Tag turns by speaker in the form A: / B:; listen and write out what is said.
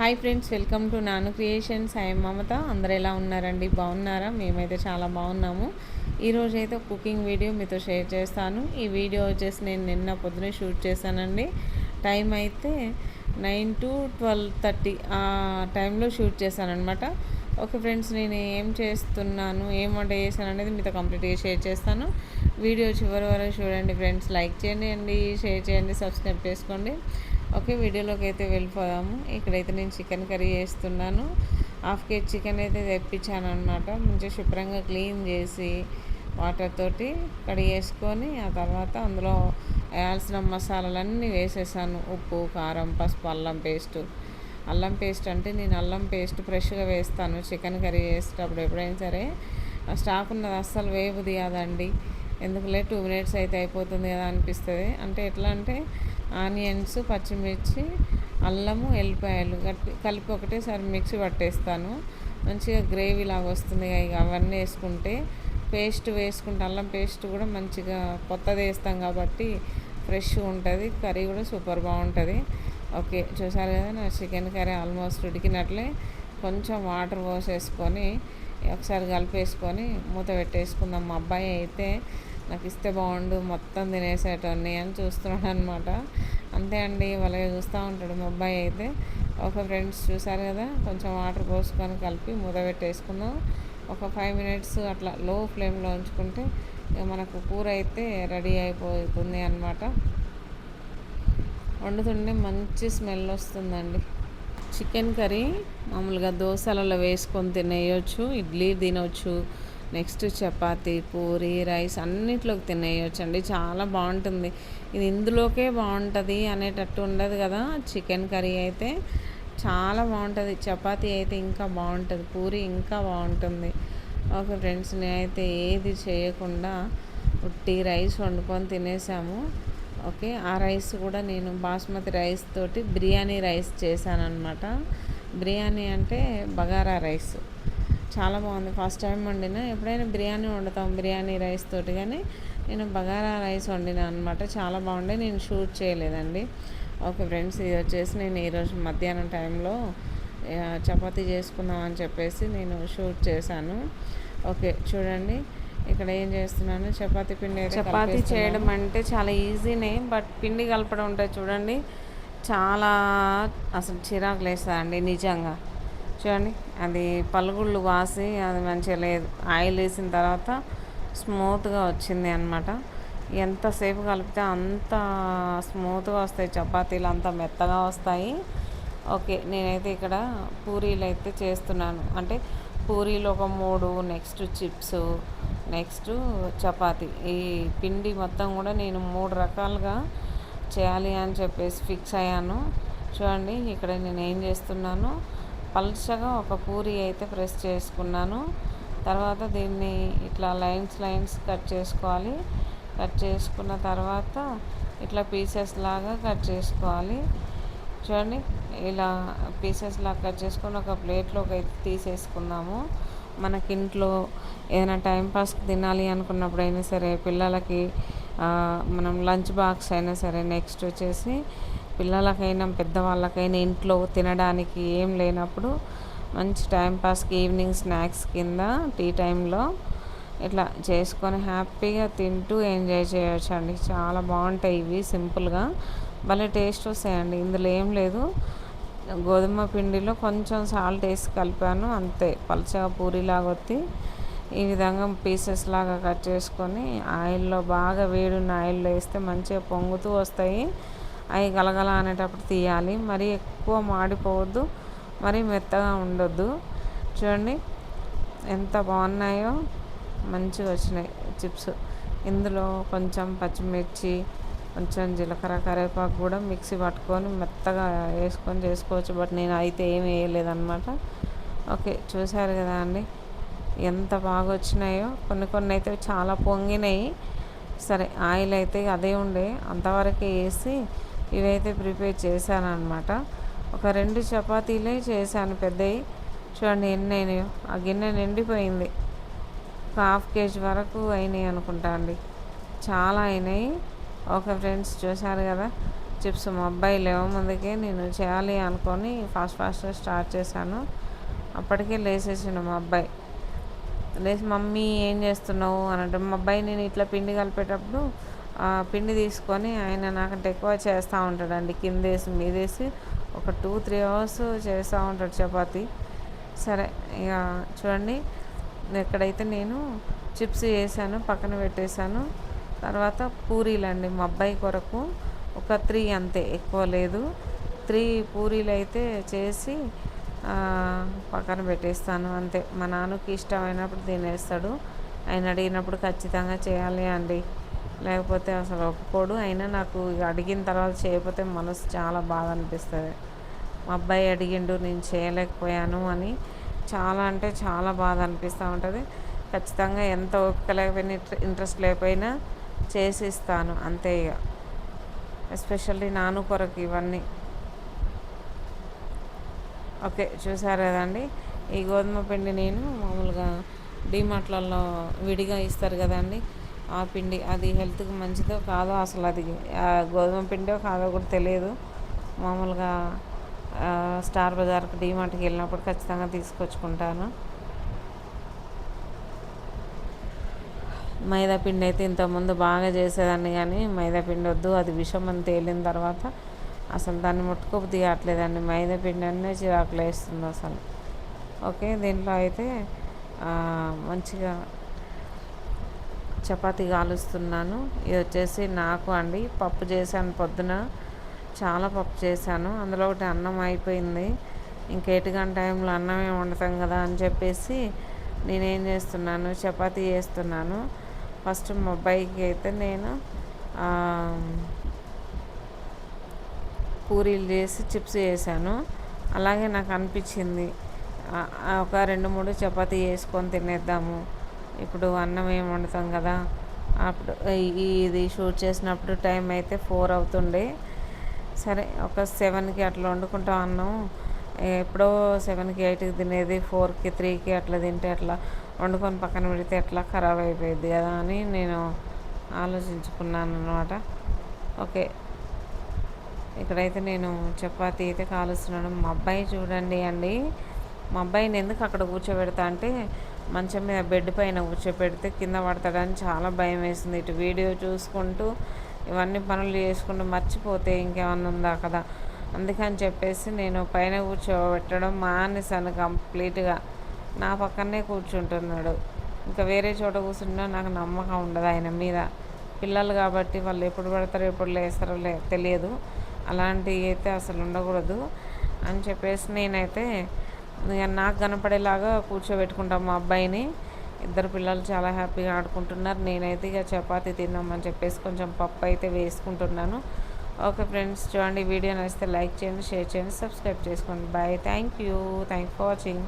A: Hi friends welcome to Nanu creations. I Mamata. అందరు ఎలా ఉన్నారండి? బాగున్నారా? మేమైతే చాలా బాగున్నాము. ఈరోజు అయితే కుకింగ్ వీడియో మీతో షేర్ చేస్తాను. ఈ వీడియో వచ్చేసి నేను నిన్న పొద్దునే షూట్ చేశానండి. టైం అయితే నైన్ టు ట్వెల్వ్ థర్టీ ఆ టైంలో షూట్ చేశాను అనమాట ఓకే ఫ్రెండ్స్ నేను ఏం చేస్తున్నాను ఏం వంట చేశాను అనేది మీతో కంప్లీట్గా షేర్ చేస్తాను. వీడియో చివరి వరకు చూడండి ఫ్రెండ్స్. లైక్ చేయండి షేర్ చేయండి సబ్స్క్రైబ్ చేసుకోండి. ఓకే వీడియోలోకి అయితే వెళ్ళిపోదాము. ఇక్కడైతే నేను చికెన్ కర్రీ చేస్తున్నాను. హాఫ్ కేజీ చికెన్ అయితే తెప్పించాను అనమాట మంచిగా శుభ్రంగా క్లీన్ చేసి వాటర్ తోటి కడిగేసుకొని ఆ తర్వాత అందులో వేయాల్సిన మసాలాలన్నీ వేసేసాను. ఉప్పు కారం పసుపు అల్లం పేస్ట్. అల్లం పేస్ట్ అంటే నేను అల్లం పేస్ట్ ఫ్రెష్గా వేస్తాను చికెన్ కర్రీ చేసేటప్పుడు ఎప్పుడైనా సరే. స్టాక్ ఉన్నది అస్సలు వేపు తీయదండి ఎందుకులే టూ మినిట్స్ అయితే అయిపోతుంది కదా అనిపిస్తుంది. అంటే ఎట్లా అంటే ఆనియన్స్ పచ్చిమిర్చి అల్లము ఎల్లిపాయలు కలిపి ఒకటేసారి మిక్సీ పట్టేస్తాను. మంచిగా గ్రేవీ లాగా వస్తుంది ఇక అవన్నీ వేసుకుంటే పేస్ట్ వేసుకుంటే అల్లం పేస్ట్ కూడా మంచిగా కొత్తది వేస్తాం కాబట్టి ఫ్రెష్గా ఉంటుంది కర్రీ కూడా సూపర్ బాగుంటుంది. ఓకే చూసారు కదా నా చికెన్ కర్రీ ఆల్మోస్ట్ ఉడికినట్లే. కొంచెం వాటర్ పోసేసుకొని ఒకసారి కలిపేసుకొని మూత పెట్టేసుకుందాం. మా అబ్బాయి అయితే నాకు ఇస్తే బాగుండు మొత్తం తినేసేటోన్ని అని చూస్తున్నాడు అనమాట అంతే అండి వాళ్ళే చూస్తూ ఉంటాడు మా అబ్బాయి అయితే. ఒక ఫ్రెండ్స్ చూసారు కదా కొంచెం వాటర్ పోసుకొని కలిపి మూత పెట్టేసుకుందాం. ఒక ఫైవ్ మినిట్స్ అట్లా లో ఫ్లేమ్లో ఉంచుకుంటే మనకు కూర అయితే రెడీ అయిపోతుంది అనమాట. వండుతుంటే మంచి స్మెల్ వస్తుందండి. చికెన్ కర్రీ మామూలుగా దోశలలో వేసుకొని తినేయచ్చు ఇడ్లీ తినవచ్చు నెక్స్ట్ చపాతి పూరి రైస్ అన్నిట్లోకి తినేయచ్చు అండి చాలా బాగుంటుంది. ఇది ఇందులోకే బాగుంటుంది అనేటట్టు ఉండదు కదా. చికెన్ కర్రీ అయితే చాలా బాగుంటుంది. చపాతీ అయితే ఇంకా బాగుంటుంది. పూరి ఇంకా బాగుంటుంది. ఒక ఫ్రెండ్స్ నేనైతే ఏది చేయకుండా ఉట్టి రైస్ వండుకొని తినేసాము. ఓకే ఆ రైస్ కూడా నేను బాస్మతి రైస్ తోటి బిర్యానీ రైస్ చేశాను అనమాట బిర్యానీ అంటే బగారా రైస్. చాలా బాగుంది. ఫస్ట్ టైం వండిన. ఎప్పుడైనా బిర్యానీ వండుతాం బిర్యానీ రైస్ తోటి. కానీ నేను బగారా రైస్ వండిన అనమాట చాలా బాగుండే. నేను షూట్ చేయలేదండి. ఓకే ఫ్రెండ్స్ ఇది వచ్చేసి నేను ఈరోజు మధ్యాహ్నం టైంలో చపాతీ చేసుకుందాం అని చెప్పేసి నేను షూట్ చేశాను. ఓకే చూడండి. ఇక్కడ ఏం చేస్తున్నాను? చపాతీ పిండి చపాతీ చేయడం అంటే చాలా ఈజీనే బట్ పిండి కలపడం ఉంటుంది చూడండి చాలా అసలు చిరాకు లేస్తుందండి నిజంగా. చూడండి. అది పలుగుళ్ళు వాసి అది మంచిగా లేదు. ఆయిల్ వేసిన తర్వాత స్మూత్గా వచ్చింది అనమాట ఎంతసేపు కలిపితే అంత స్మూత్గా వస్తాయి చపాతీలు అంత మెత్తగా వస్తాయి. ఓకే నేనైతే ఇక్కడ పూరీలు అయితే చేస్తున్నాను. అంటే పూరీలు ఒక మూడు నెక్స్ట్ చిప్స్ నెక్స్ట్ చపాతి. ఈ పిండి మొత్తం కూడా నేను మూడు రకాలుగా చేయాలి అని చెప్పేసి ఫిక్స్ అయ్యాను. చూడండి ఇక్కడ నేను ఏం చేస్తున్నాను? పల్చగా ఒక పూరి అయితే ప్రెస్ చేసుకున్నాను. తర్వాత దీన్ని ఇట్లా లైన్స్ లైన్స్ కట్ చేసుకోవాలి. కట్ చేసుకున్న తర్వాత ఇట్లా పీసెస్ లాగా కట్ చేసుకోవాలి. చూడండి ఇలా పీసెస్ లాగా కట్ చేసుకొని ఒక ప్లేట్లోకి అయితే తీసేసుకున్నాము. మనకి ఇంట్లో ఏదైనా టైంపాస్ తినాలి అనుకున్నప్పుడు అయినా సరే పిల్లలకి మనం లంచ్ బాక్స్ అయినా సరే నెక్స్ట్ వచ్చేసి పిల్లలకైనా పెద్దవాళ్ళకైనా ఇంట్లో తినడానికి ఏం లేనప్పుడు మంచి టైంపాస్కి ఈవినింగ్ స్నాక్స్ కింద టీ టైంలో ఇట్లా చేసుకొని హ్యాపీగా తింటూ ఎంజాయ్ చేయొచ్చు అండి. చాలా బాగుంటాయి ఇవి సింపుల్గా. భలే టేస్ట్ వస్తాయండి. ఇందులో ఏం లేదు. గోధుమ పిండిలో కొంచెం సాల్ట్ వేసి కలిపాను. అంతే. పలచగా పూరిలాగా వచ్చి ఈ విధంగా పీసెస్ లాగా కట్ చేసుకొని ఆయిల్లో బాగా వేడున్న ఆయిల్లో వేస్తే మంచిగా పొంగుతూ వస్తాయి. అవి గలగల అనేటప్పుడు తీయాలి. మరీ ఎక్కువ మాడిపోవద్దు. మరీ మెత్తగా ఉండొద్దు. చూడండి ఎంత బాగున్నాయో. మంచిగా వచ్చినాయి చిప్స్. ఇందులో కొంచెం పచ్చిమిర్చి కొంచెం జీలకర్ర కరివేపాకు కూడా మిక్సీ పట్టుకొని మెత్తగా వేసుకొని చేసుకోవచ్చు. బట్ నేను అయితే ఏమి వేయలేదన్నమాట. ఓకే చూశారు కదా అండి. ఎంత బాగా వచ్చినాయో. కొన్ని కొన్ని అయితే చాలా పొంగినాయి. సరే ఆయిల్ అయితే అదే ఉండే. అంతవరకే వేసి ఇవైతే ప్రిపేర్ చేశాను అనమాట ఒక రెండు చపాతీలే చేశాను పెద్దవి చూడండి ఎన్ని అయినాయో. ఆ గిన్నె నిండిపోయింది. ఒక హాఫ్ కేజీ వరకు అయినాయి అనుకుంటా అండి. చాలా అయినాయి. ఒక ఫ్రెండ్స్ చూశారు కదా చిప్స్ మా అబ్బాయి లేవ ముందుకే నేను చేయాలి అనుకొని ఫాస్ట్ ఫాస్ట్గా స్టార్ట్ చేశాను. అప్పటికే లేసేసిండు మా అబ్బాయి. లేచి మమ్మీ ఏం చేస్తున్నావు? అని అంటే మా అబ్బాయి నేను ఇట్లా పిండి కలిపేటప్పుడు పిండి తీసుకొని ఆయన నాకంటే ఎక్కువ చేస్తూ ఉంటాడండి. కిందేసి మీదేసి ఒక టూ త్రీ అవర్స్ చేస్తూ ఉంటాడు చపాతి. సరే ఇక చూడండి. ఎక్కడైతే నేను చిప్స్ వేసాను పక్కన పెట్టేశాను. తర్వాత పూరీలు అండి మా అబ్బాయి కొరకు ఒక త్రీ అంతే ఎక్కువ లేదు. త్రీ పూరీలు అయితే చేసి పక్కన పెట్టేస్తాను అంతే. మా నాన్నకి ఇష్టమైనప్పుడు తినేస్తాడు. ఆయన అడిగినప్పుడు ఖచ్చితంగా చేయాలి అండి. లేకపోతే అసలు ఒప్పుకోడు అయినా నాకు అడిగిన తర్వాత చేయకపోతే మనసు చాలా బాధ అనిపిస్తుంది. మా అబ్బాయి అడిగిండు నేను చేయలేకపోయాను అని చాలా అంటే చాలా బాధ అనిపిస్తూ ఉంటుంది. ఖచ్చితంగా ఎంత ఓపిక లేకపోయినా ఇంట్రెస్ట్ లేకపోయినా చేసి ఇస్తాను అంతే ఇక ఎస్పెషల్లీ నాను కొరకు ఇవన్నీ. ఓకే చూసారు కదండి. ఈ గోధుమ పిండి నేను మామూలుగా డీమార్ట్లలో విడిగా ఇస్తారు కదండి. ఆ పిండి అది హెల్త్కి మంచిదో కాదో అసలు అది గోధుమ పిండో కాదో కూడా తెలియదు. మామూలుగా స్టార్ బజార్కి డీమార్ట్కి వెళ్ళినప్పుడు ఖచ్చితంగా తీసుకొచ్చుకుంటాను. మైదా పిండి అయితే ఇంతకుముందు బాగా చేసేదాన్ని కానీ మైదా పిండి వద్దు అది విషం అని తేలిన తర్వాత అసలు దాన్ని ముట్టుకోపు తీయట్లేదండి మైదా పిండి అన్నీ చిరాకులు వేస్తుంది అసలు. ఓకే దీంట్లో అయితే మంచిగా చపాతి కాలుస్తున్నాను ఇది వచ్చేసి నాకు అండి. పప్పు చేశాను పొద్దున. చాలా పప్పు చేశాను. అందులో ఒకటి అన్నం అయిపోయింది. ఇంకేటి గంట టైంలో అన్నమే వండుతాం కదా అని చెప్పేసి నేనేం చేస్తున్నాను? చపాతీ చేస్తున్నాను. ఫస్ట్ మా అబ్బాయికి అయితే నేను పూరీలు చేసి చిప్స్ చేశాను. అలాగే నాకు అనిపించింది ఒక రెండు మూడు చపాతీ వేసుకొని తినేద్దాము. ఇప్పుడు అన్నం ఏం వండుతాం కదా? అప్పుడు ఇది షూట్ చేసినప్పుడు టైం అయితే ఫోర్ అవుతుండే. సరే ఒక సెవెన్కి అట్లా వండుకుంటాం అన్నం. ఎప్పుడో సెవెన్కి ఎయిట్కి తినేది ఫోర్కి త్రీకి అట్లా తింటే అట్లా వండుకొని పక్కన పెడితే ఎట్లా? ఖరాబ్ అయిపోయింది కదా అని నేను ఆలోచించుకున్నాను అనమాట ఓకే. ఇక్కడైతే నేను చపాతీ అయితే కాలుస్తున్నాను. మా అబ్బాయి చూడండి అండి. మా అబ్బాయిని ఎందుకు అక్కడ కూర్చోబెడతా అంటే మంచం మీద బెడ్ పైన కూర్చోపెడితే కింద పడతాడని చాలా భయం వేసింది. ఇటు వీడియో చూసుకుంటూ ఇవన్నీ పనులు చేసుకుంటూ మర్చిపోతే ఇంకేమన్నా ఉందా కదా? అందుకని చెప్పేసి నేను పైన కూర్చోబెట్టడం మానేశాను కంప్లీట్గా. నా పక్కనే కూర్చుంటున్నాడు. ఇంకా వేరే చోట కూర్చుంటున్నా నాకు నమ్మకం ఉండదు ఆయన మీద. పిల్లలు కాబట్టి వాళ్ళు ఎప్పుడు పడతారో ఎప్పుడు లేస్తారో లే తెలియదు. అలాంటివి అయితే అసలు ఉండకూడదు అని చెప్పేసి నేనైతే నాకు కనపడేలాగా కూర్చోబెట్టుకుంటాం మా అబ్బాయిని. ఇద్దరు పిల్లలు చాలా హ్యాపీగా ఆడుకుంటున్నారు. నేనైతే ఇక చపాతీ తిన్నామని చెప్పేసి కొంచెం పప్పు అయితే వేసుకుంటున్నాను. ఓకే ఫ్రెండ్స్ చూడండి వీడియో నచ్చితే లైక్ చేయండి షేర్ చేయండి సబ్స్క్రైబ్ చేసుకోండి. Bye. Thank you. Thank for watching.